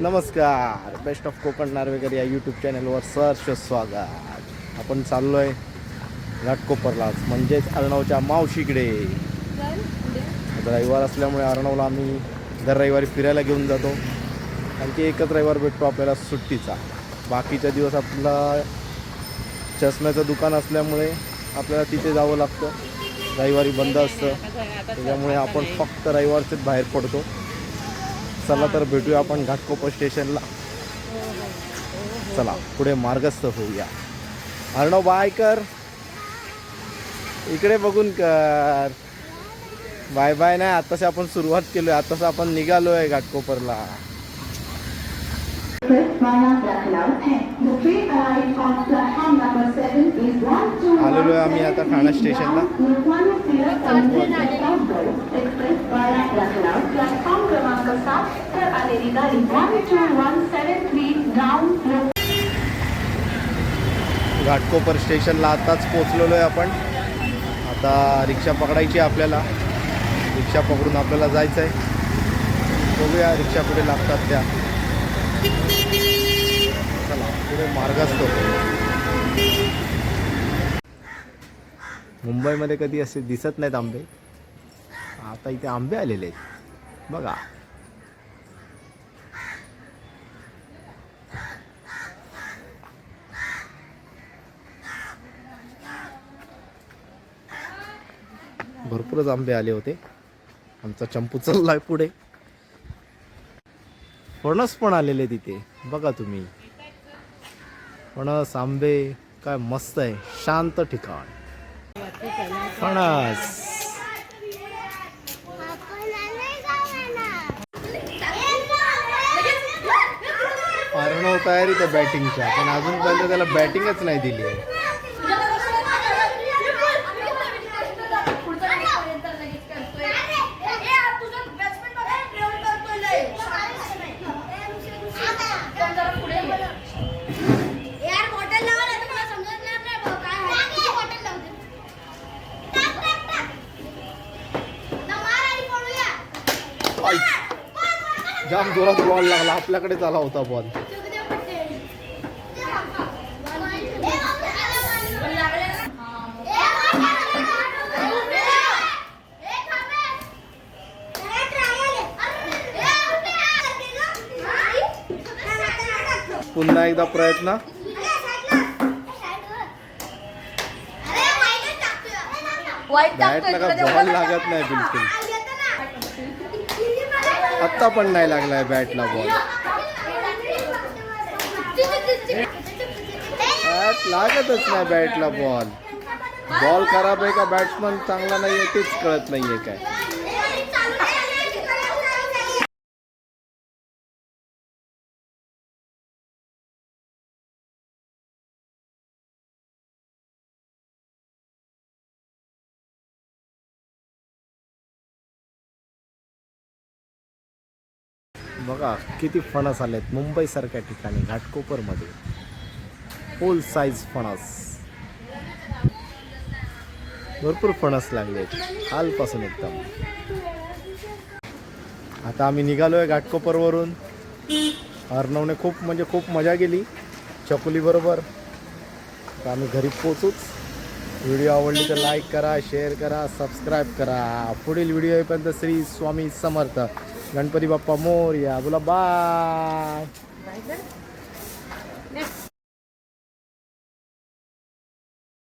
नमस्कार. Best of Konkan Narvekar या YouTube चॅनलवर सहर्ष स्वागत. आपण चाललो आहे घाटकोपरलाच म्हणजेच अर्णवच्या मावशीकडे. रविवार असल्यामुळे अर्णवला आम्ही दर रविवारी फिरायला घेऊन जातो. आणखी एकच रविवार भेटतो आपल्याला सुट्टीचा. बाकीच्या दिवस आपला चष्म्याचं दुकान असल्यामुळे आपल्याला तिथे जावं लागतं. रविवारी बंद असतं. त्याच्यामुळे आपण फक्त रविवारचेच बाहेर पडतो. चला तर भेटूया आपण घाटकोपर स्टेशनला. चला पुढे मार्गस्थ होऊया. अर्णव बाय कर इकडे बघून कर. बाय बाय नाही आताशी आपण सुरुवात केलोय आताच आपण निघालोय घाटकोपरला. आलेलो आहे आम्ही आता ठाणा स्टेशनला. स्टेशन घाटकोपर स्टेशनला आताच पोचलेलो आहे आपण. आता रिक्षा पकडायची आहे आपल्याला. रिक्षा पकडून आपल्याला जायचं आहे बघूया रिक्षा कुठे लागतात त्या. चला पुढे मार्गस्थ असतो. मुंबईमध्ये कधी असे दिसत नाहीत आंबे. आता इथे आंबे आलेले आहेत. बघा. भरपूरच आंबे आले होते. आमचा चंपू चाललाय पुढे. फणस पण आलेले तिथे. बघा तुम्ही. फणस आंबे काय मस्त आहे. शांत ठिकाण. फणस. अर्णव तयारी त्या बॅटिंगच्या पण अजून अजूनपर्यंत त्याला बॅटिंगच नाही दिली आहे. जाम जोरात बॉल लागला. आपल्याकडेच आला होता बॉल पुन्हा एकदा प्रयत्न. बॅटला का बॉल लागत नाही बिलकुल. आत्ता पण नाही लागलाय बॅटला बॉल बॅट लागतच नाही बॅटला बॉल बॉल खराब आहे का बॅट्समन चांगला नाही आहे तेच कळत नाहीये काय. बघा किती फणस आलेत. मुंबईसारख्या ठिकाणी घाटकोपरमध्ये. फुल साईज फणस. भरपूर फणस लागलेत हालपासून एकदम. आता आम्ही निघालोय घाटकोपरवरून. अर्णवने खूप म्हणजे खूप मजा केली. चकुली बरोबर. आम्ही घरी पोचूच व्हिडिओ आवडली तर लाईक करा शेअर करा सबस्क्राईब करा. पुढील व्हिडिओ येईपर्यंत श्री स्वामी समर्थ. गणपती बाप्पा मोर्या. बोला बाय